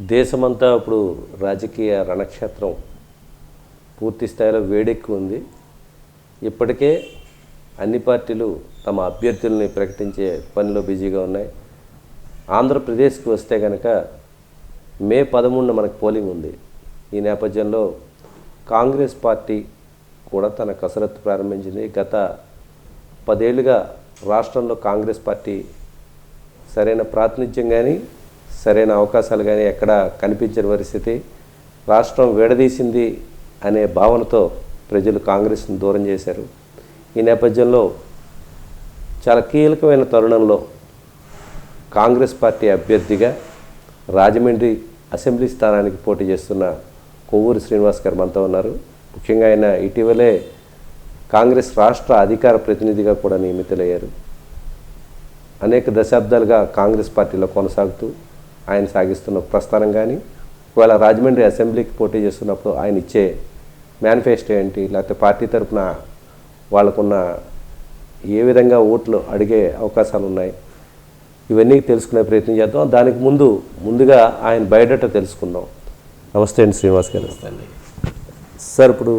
దేశమంతా ఇప్పుడు రాజకీయ రణక్షేత్రం పూర్తి స్థాయిలో వేడెక్కి ఉంది. ఇప్పటికే అన్ని పార్టీలు తమ అభ్యర్థుల్ని ప్రకటించే పనిలో బిజీగా ఉన్నాయి. ఆంధ్రప్రదేశ్కి వస్తే కనుక మే పదమూడున మనకు పోలింగ్ ఉంది. ఈ నేపథ్యంలో కాంగ్రెస్ పార్టీ కూడా తన కసరత్తు ప్రారంభించింది. గత పదేళ్ళుగా రాష్ట్రంలో కాంగ్రెస్ పార్టీ సరైన ప్రాతినిధ్యం కానీ సరైన అవకాశాలు కానీ ఎక్కడ కనిపించని పరిస్థితి రాష్ట్రం విడదీసింది అనే భావనతో ప్రజలు కాంగ్రెస్ను దూరం చేశారు. ఈ నేపథ్యంలో చాలా కీలకమైన తరుణంలో కాంగ్రెస్ పార్టీ అభ్యర్థిగా రాజమండ్రి అసెంబ్లీ స్థానానికి పోటీ చేస్తున్న కొవ్వూరు శ్రీనివాస్ గారు మనతో ఉన్నారు. ముఖ్యంగా ఆయన ఇటీవలే కాంగ్రెస్ రాష్ట్ర అధికార ప్రతినిధిగా కూడా నియమితులయ్యారు. అనేక దశాబ్దాలుగా కాంగ్రెస్ పార్టీలో కొనసాగుతూ ఆయన సాగిస్తున్న ప్రస్థానం కానీ ఒకవేళ రాజమండ్రి అసెంబ్లీకి పోటీ చేస్తున్నప్పుడు ఆయన ఇచ్చే మేనిఫెస్టో ఏంటి లేకపోతే పార్టీ తరఫున వాళ్ళకున్న ఏ విధంగా ఓట్లు అడిగే అవకాశాలు ఉన్నాయి ఇవన్నీ తెలుసుకునే ప్రయత్నం చేద్దాం. దానికి ముందు ముందుగా ఆయన బయోడేటా తెలుసుకుందాం. నమస్తే అండి శ్రీనివాస్ గారు. సార్ ఇప్పుడు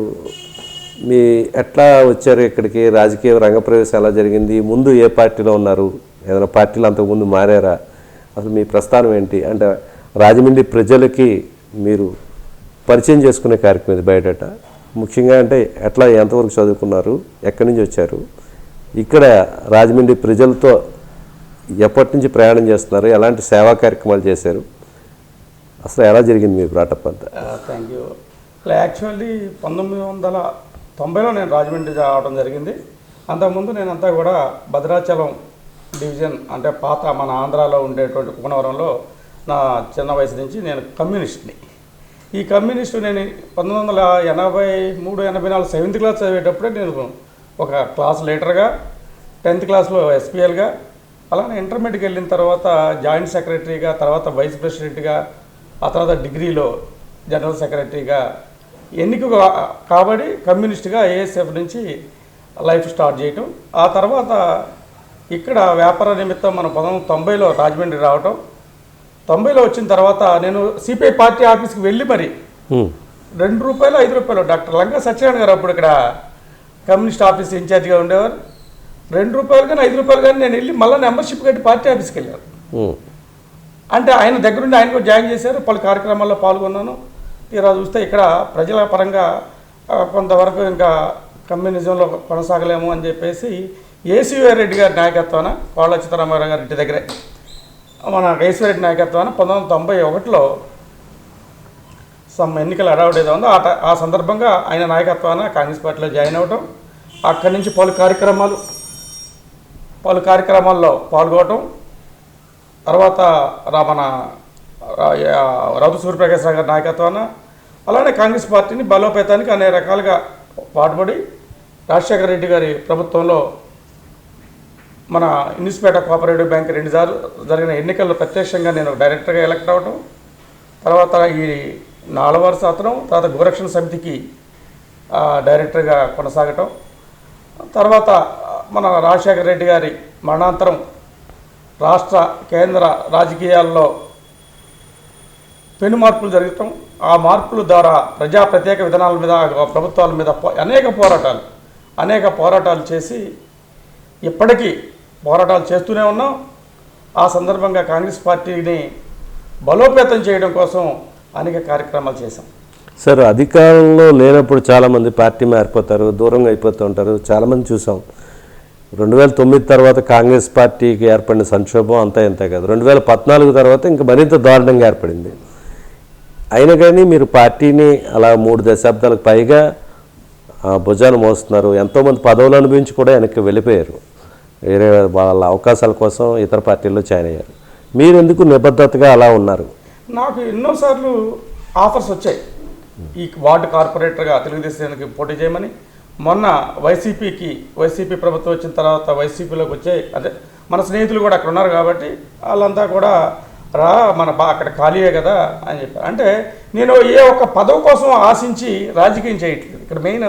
మీ ఎట్లా వచ్చారు ఇక్కడికి? రాజకీయ రంగప్రవేశం ఎలా జరిగింది? ముందు ఏ పార్టీలో ఉన్నారు? ఏదైనా పార్టీలు అంతకుముందు మారారా? అసలు మీ ప్రస్థానం ఏంటి? అంటే రాజమండ్రి ప్రజలకి మీరు పరిచయం చేసుకునే కార్యక్రమం ఇది బయటట ముఖ్యంగా అంటే ఎట్లా ఎంతవరకు చదువుకున్నారు ఎక్కడి నుంచి వచ్చారు? ఇక్కడ రాజమండ్రి ప్రజలతో ఎప్పటి నుంచి ప్రయాణం చేస్తున్నారు? ఎలాంటి సేవా కార్యక్రమాలు చేశారు? అసలు ఎలా జరిగింది మీ బ్రాటప్ అంతా? థ్యాంక్ యూ ఇలా యాక్చువల్లీ పంతొమ్మిది వందల తొంభైలో నేను రాజమండ్రి రావడం జరిగింది. అంతకుముందు నేనంతా కూడా భద్రాచలం డివిజన్ అంటే పాత మన ఆంధ్రాలో ఉండేటువంటి కుమనవరంలో నా చిన్న వయసు నుంచి నేను కమ్యూనిస్ట్ని. ఈ కమ్యూనిస్టు నేను పంతొమ్మిది వందల ఎనభై మూడు ఎనభై నాలుగు సెవెంత్ క్లాస్ చదివేటప్పుడే నేను ఒక క్లాస్ లీడర్గా టెన్త్ క్లాస్లో ఎస్పీఎల్గా అలానే ఇంటర్మీడియట్కి వెళ్ళిన తర్వాత జాయింట్ సెక్రటరీగా తర్వాత వైస్ ప్రెసిడెంట్గా ఆ తర్వాత డిగ్రీలో జనరల్ సెక్రటరీగా ఎన్నిక కాబడి కమ్యూనిస్ట్గా ఏఎస్ఎఫ్ నుంచి లైఫ్ స్టార్ట్ చేయటం. ఆ తర్వాత ఇక్కడ వ్యాపార నిమిత్తం మనం పంతొమ్మిది వందల తొంభైలో రాజమండ్రి రావటం. తొంభైలో వచ్చిన తర్వాత నేను సిపిఐ పార్టీ ఆఫీస్కి వెళ్ళి మరి. రెండు రూపాయలు ఐదు రూపాయలు. డాక్టర్ లంకా సత్యనారాయణ గారు అప్పుడు ఇక్కడ కమ్యూనిస్ట్ ఆఫీస్ ఇన్ఛార్జిగా ఉండేవారు. రెండు రూపాయలు కానీ ఐదు రూపాయలు కానీ నేను వెళ్ళి మళ్ళీ మెంబర్షిప్ కట్టి పార్టీ ఆఫీస్కి వెళ్ళాను. అంటే ఆయన దగ్గరుండి ఆయన కూడా జాయిన్ చేశారు. పలు కార్యక్రమాల్లో పాల్గొన్నాను. తీరా చూస్తే ఇక్కడ ప్రజల పరంగా కొంతవరకు ఇంకా కమ్యూనిజంలో కొనసాగలేము అని చెప్పేసి ఏసీవీ రెడ్డి గారి నాయకత్వాన కోళ్ళ చిత్తరామారావు గారి ఇంటి దగ్గరే. మన ఏసీ రెడ్డి నాయకత్వాన పంతొమ్మిది వందల తొంభై ఒకటిలో సమ్ ఎన్నికల అడవుడు ఏదో ఉందో ఆ ఆ సందర్భంగా ఆయన నాయకత్వాన కాంగ్రెస్ పార్టీలో జాయిన్ అవ్వటం అక్కడి నుంచి పలు కార్యక్రమాలు పలు కార్యక్రమాల్లో పాల్గొనటం తర్వాత రా- మన రా- సూర్యప్రకాశ్ గారి నాయకత్వాన అలానే కాంగ్రెస్ పార్టీని బలోపేతానికి అనేక రకాలుగా పాటుపడి రాజశేఖర రెడ్డి గారి ప్రభుత్వంలో మన ఇన్స్పేట కోఆపరేటివ్ బ్యాంక్ రెండుసార్లు జరిగిన ఎన్నికల్లో ప్రత్యక్షంగా నేను డైరెక్టర్గా ఎలక్ట్ అవ్వటం తర్వాత ఈ నాలుగు శాతం అతనం తర్వాత గోరక్షణ సమితికి డైరెక్టర్గా కొనసాగటం తర్వాత మన రాజశేఖర రెడ్డి గారి మరణాంతరం రాష్ట్ర కేంద్ర రాజకీయాల్లో పెను మార్పులు జరగటం ఆ మార్పుల ద్వారా ప్రజా ప్రత్యేక విధానాల మీద ప్రభుత్వాల మీద అనేక పోరాటాలు అనేక పోరాటాలు చేసి ఇప్పటికీ పోరాటాలు చేస్తూనే ఉన్నాం. ఆ సందర్భంగా కాంగ్రెస్ పార్టీని బలోపేతం చేయడం కోసం అనేక కార్యక్రమాలు చేశాం. సార్ అధికారంలో లేనప్పుడు చాలామంది పార్టీ మారిపోతారు దూరంగా అయిపోతూ ఉంటారు. చాలామంది చూసాం. రెండు వేల తొమ్మిది తర్వాత కాంగ్రెస్ పార్టీకి ఏర్పడిన సంక్షోభం అంతా ఇంత కాదు. రెండు వేల పద్నాలుగు తర్వాత ఇంకా మరింత దారుణంగా ఏర్పడింది. అయినా కానీ మీరు పార్టీని అలా మూడు దశాబ్దాలకు పైగా భుజాలు మోస్తున్నారు. ఎంతోమంది పదవులు అనుభవించి కూడా వెనక్కి వెళ్ళిపోయారు. వేరే వాళ్ళ అవకాశాల కోసం ఇతర పార్టీల్లో జాయిన్ అయ్యారు. మీరు ఎందుకు నిబద్ధతగా అలా ఉన్నారు? నాకు ఎన్నోసార్లు ఆఫర్స్ వచ్చాయి. ఈ వార్డు కార్పొరేటర్గా తెలుగుదేశానికి పోటీ చేయమని మొన్న వైసీపీకి వైసీపీ ప్రభుత్వం వచ్చిన తర్వాత వైసీపీలోకి వచ్చే అదే మన స్నేహితులు కూడా అక్కడ ఉన్నారు కాబట్టి వాళ్ళంతా కూడా రా మన బా అక్కడ ఖాళీయే కదా అని చెప్పారు. అంటే నేను ఏ ఒక్క పదవి కోసం ఆశించి రాజకీయం చేయట్లేదు. ఇక్కడ మెయిన్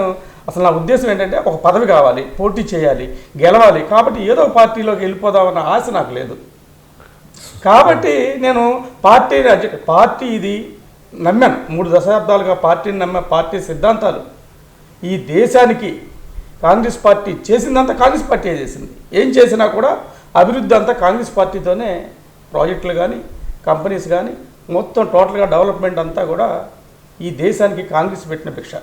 అసలు నా ఉద్దేశం ఏంటంటే ఒక పదవి కావాలి పోటీ చేయాలి గెలవాలి. కాబట్టి ఏదో పార్టీలోకి వెళ్ళిపోదామన్న ఆశ నాకు లేదు. కాబట్టి నేను పార్టీ పార్టీ ఇది నమ్మాను. మూడు దశాబ్దాలుగా పార్టీని నమ్మే పార్టీ సిద్ధాంతాలు. ఈ దేశానికి కాంగ్రెస్ పార్టీ చేసిందంతా కాంగ్రెస్ పార్టీ చేసింది. ఏం చేసినా కూడా అభివృద్ధి అంతా కాంగ్రెస్ పార్టీతోనే ప్రాజెక్టులు కానీ కంపెనీస్ కానీ మొత్తం టోటల్గా డెవలప్మెంట్ అంతా కూడా ఈ దేశానికి కాంగ్రెస్ పెట్టిన భిక్ష.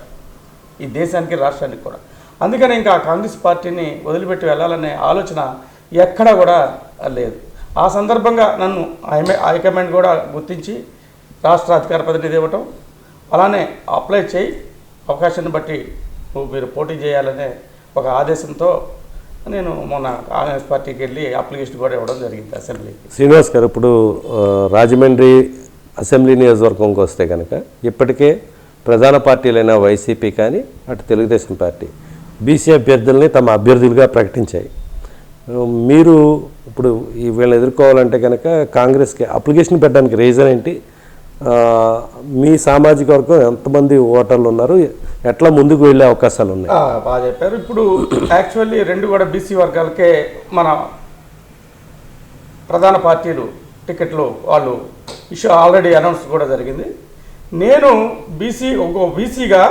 ఈ దేశానికి రాష్ట్రానికి కూడా. అందుకని ఇంకా కాంగ్రెస్ పార్టీని వదిలిపెట్టి వెళ్ళాలనే ఆలోచన ఎక్కడా కూడా లేదు. ఆ సందర్భంగా నన్ను హైకమాండ్ కూడా గుర్తించి రాష్ట్ర అధికార ప్రతినిధి ఇవ్వటం అలానే అప్లై చేయి అవకాశాన్ని బట్టి మీరు పోటీ చేయాలనే ఒక ఆదేశంతో నేను మొన్న కాంగ్రెస్ పార్టీకి వెళ్ళి అప్లికేషన్ కూడా ఇవ్వడం జరిగింది అసెంబ్లీకి శ్రీనివాస్ గారు ఇప్పుడు రాజమండ్రి అసెంబ్లీ నియోజకవర్గంకి వస్తే కనుక ఇప్పటికే ప్రధాన పార్టీలైన వైసీపీ కానీ అటు తెలుగుదేశం పార్టీ బీసీ అభ్యర్థుల్ని తమ అభ్యర్థులుగా ప్రకటించాయి. మీరు ఇప్పుడు ఈ వీళ్ళని ఎదుర్కోవాలంటే కనుక కాంగ్రెస్కి అప్లికేషన్ పెట్టడానికి రీజన్ ఏంటి? మీ సామాజిక వర్గం ఎంతమంది ఓటర్లు ఉన్నారు? ఎట్లా ముందుకు వెళ్ళే అవకాశాలు ఉన్నాయి? బాగా చెప్పారు. ఇప్పుడు యాక్చువల్లీ రెండు కూడా బీసీ వర్గాలకే మన ప్రధాన పార్టీలు టికెట్లు వాళ్ళు ఇష్యూ ఆల్రెడీ అనౌన్స్ కూడా జరిగింది. నేను బీసీ ఒక బీసీగా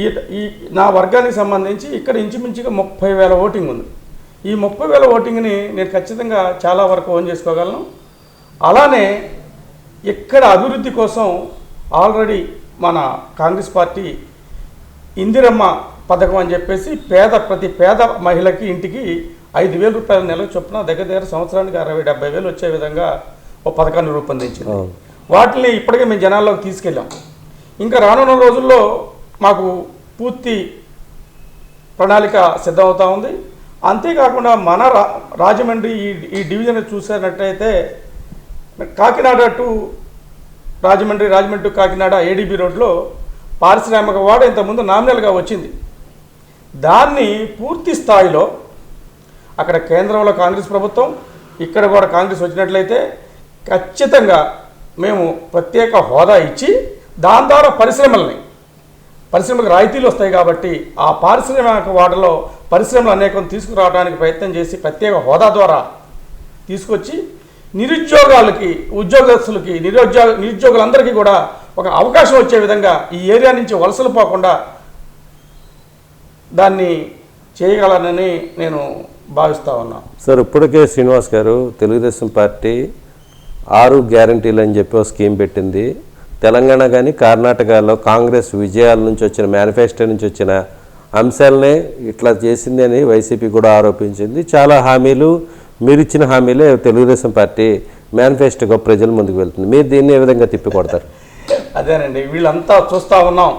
ఈ ఈ నా వర్గానికి సంబంధించి ఇక్కడ ఇంచుమించుగా ముప్పై వేల ఓటింగ్ ఉంది. ఈ ముప్పై వేల ఓటింగ్ని నేను ఖచ్చితంగా చాలా వరకు ఓన్ చేసుకోగలను. అలానే ఇక్కడ అభివృద్ధి కోసం ఆల్రెడీ మన కాంగ్రెస్ పార్టీ ఇందిరమ్మ పథకం అని చెప్పేసి పేద ప్రతి పేద మహిళకి ఇంటికి ఐదు వేల రూపాయల నెల చొప్పున దగ్గర దగ్గర సంవత్సరానికి అరవై డెబ్బై వేలు వచ్చే విధంగా ఒక పథకాన్ని రూపొందించింది. వాటిని ఇప్పటికే మేము జనాల్లోకి తీసుకెళ్ళాం. ఇంకా రానున్న రోజుల్లో మాకు పూర్తి ప్రణాళిక సిద్ధమవుతా ఉంది. అంతేకాకుండా మన రా రాజమండ్రి ఈ ఈ డివిజన్ చూసినట్టయితే Kakinada to Rajahmundry Rajahmundry to Kakinada ADB రోడ్లో పారిశ్రామిక వాడ ఇంతకుముందు నామినల్గా వచ్చింది. దాన్ని పూర్తి స్థాయిలో అక్కడ కేంద్రంలో కాంగ్రెస్ ప్రభుత్వం ఇక్కడ కూడా కాంగ్రెస్ వచ్చినట్లయితే ఖచ్చితంగా మేము ప్రత్యేక హోదా ఇచ్చి దాని ద్వారా పరిశ్రమల్ని పరిశ్రమలకు రాయితీలు వస్తాయి కాబట్టి ఆ పారిశ్రామిక వాడలో పరిశ్రమలు అనేకం తీసుకురావడానికి ప్రయత్నం చేసి ప్రత్యేక హోదా ద్వారా తీసుకొచ్చి నిరుద్యోగాలకి ఉద్యోగస్తులకి నిరుద్యోగ నిరుద్యోగులందరికీ కూడా ఒక అవకాశం వచ్చే విధంగా ఈ ఏరియా నుంచి వలసలు పోకుండా దాన్ని చేయగలనని నేను భావిస్తా ఉన్నా. సార్ ఇప్పటికే శ్రీనివాస్ గారు తెలుగుదేశం పార్టీ ఆరు గ్యారంటీలు అని చెప్పి ఒక స్కీమ్ పెట్టింది. తెలంగాణ కానీ కర్ణాటకలో కాంగ్రెస్ విజయాల నుంచి వచ్చిన మేనిఫెస్టో నుంచి వచ్చిన అంశాలనే ఇట్లా చేసింది అని వైసీపీ కూడా ఆరోపించింది. చాలా హామీలు మీరు ఇచ్చిన హామీలే తెలుగుదేశం పార్టీ మేనిఫెస్టోగా ప్రజల ముందుకు వెళ్తుంది. మీరు దీన్ని ఏ విధంగా తిప్పి కొడతారు అదేనండి వీళ్ళంతా చూస్తూ ఉన్నాం.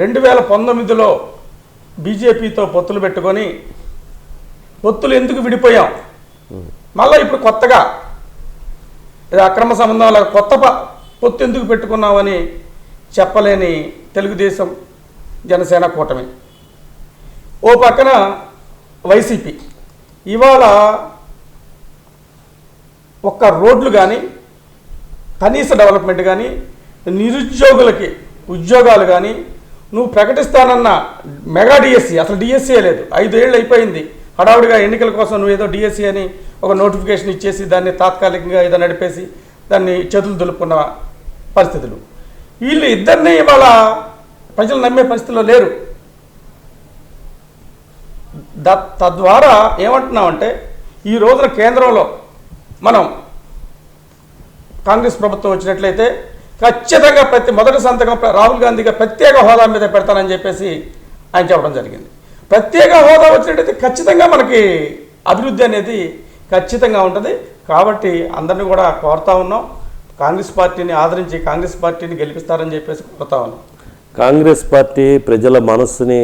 రెండు వేల పంతొమ్మిదిలో బీజేపీతో పొత్తులు పెట్టుకొని పొత్తులు ఎందుకు విడిపోయాం? మళ్ళీ ఇప్పుడు కొత్తగా ఇది అక్రమ సంబంధాల కొత్త పొత్తు ఎందుకు పెట్టుకున్నామని చెప్పలేని తెలుగుదేశం జనసేన కూటమి. ఓ పక్కన వైసీపీ. ఇవాళ ఒక్క రోడ్లు కానీ కనీస డెవలప్మెంట్ కానీ నిరుద్యోగులకి ఉద్యోగాలు కానీ నువ్వు ప్రకటిస్తానన్న మెగా డిఎస్సి అసలు డిఎస్సీ లేదు ఐదేళ్ళు అయిపోయింది. హడావుడిగా ఎన్నికల కోసం నువ్వు ఏదో డిఎస్సి అని ఒక నోటిఫికేషన్ ఇచ్చేసి దాన్ని తాత్కాలికంగా ఏదో నడిపేసి దాన్ని చేతులు దులుపుకున్న పరిస్థితులు. వీళ్ళు ఇద్దరిని ఇవాళ ప్రజలు నమ్మే పరిస్థితిలో లేరు. ద- తద్వారా ఏమంటున్నామంటే ఈ రోజున కేంద్రంలో మనం కాంగ్రెస్ ప్రభుత్వం వచ్చినట్లయితే ఖచ్చితంగా ప్రతి మొదటి సంతకం రాహుల్ గాంధీగా ప్రత్యేక హోదా మీద పెడతానని చెప్పేసి ఆయన చెప్పడం జరిగింది. ప్రత్యేక హోదా వచ్చినట్టయితే ఖచ్చితంగా మనకి అభివృద్ధి అనేది ఖచ్చితంగా ఉంటుంది. కాబట్టి అందరినీ కూడా కోరుతా ఉన్నాం. కాంగ్రెస్ పార్టీని ఆదరించి కాంగ్రెస్ పార్టీని గెలిపిస్తారని చెప్పేసి కోరుతా ఉన్నాం. కాంగ్రెస్ పార్టీ ప్రజల మనస్సుని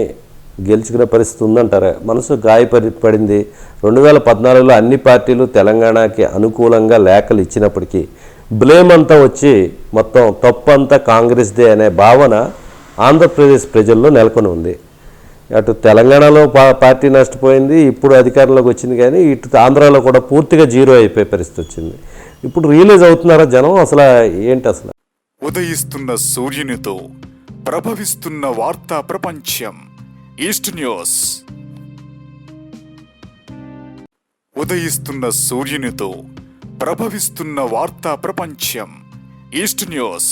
గెలుచుకునే పరిస్థితి ఉందంటారా? మనసు గాయపడి పడింది. రెండు వేల పద్నాలుగులో అన్ని పార్టీలు తెలంగాణకి అనుకూలంగా లేఖలు ఇచ్చినప్పటికీ బ్లేమ్ అంతా వచ్చి మొత్తం తప్పు అంతా కాంగ్రెస్దే అనే భావన ఆంధ్రప్రదేశ్ ప్రజల్లో నెలకొని ఉంది. అటు తెలంగాణలో పా పార్టీ నష్టపోయింది ఇప్పుడు అధికారంలోకి వచ్చింది కానీ ఇటు ఆంధ్రాలో కూడా పూర్తిగా జీరో అయిపోయే పరిస్థితి వచ్చింది. ఇప్పుడు రియలైజ్ అవుతున్నారా జనం అసలు ఏంటి అసలు? ఉదయిస్తున్న సూర్యునితో ప్రభవిస్తున్న వార్తా ప్రపంచం ఈస్ట్ న్యూస్. ఉదయిస్తున్న సూర్యునితో ప్రభవిస్తున్న వార్తా ప్రపంచం ఈస్ట్ న్యూస్.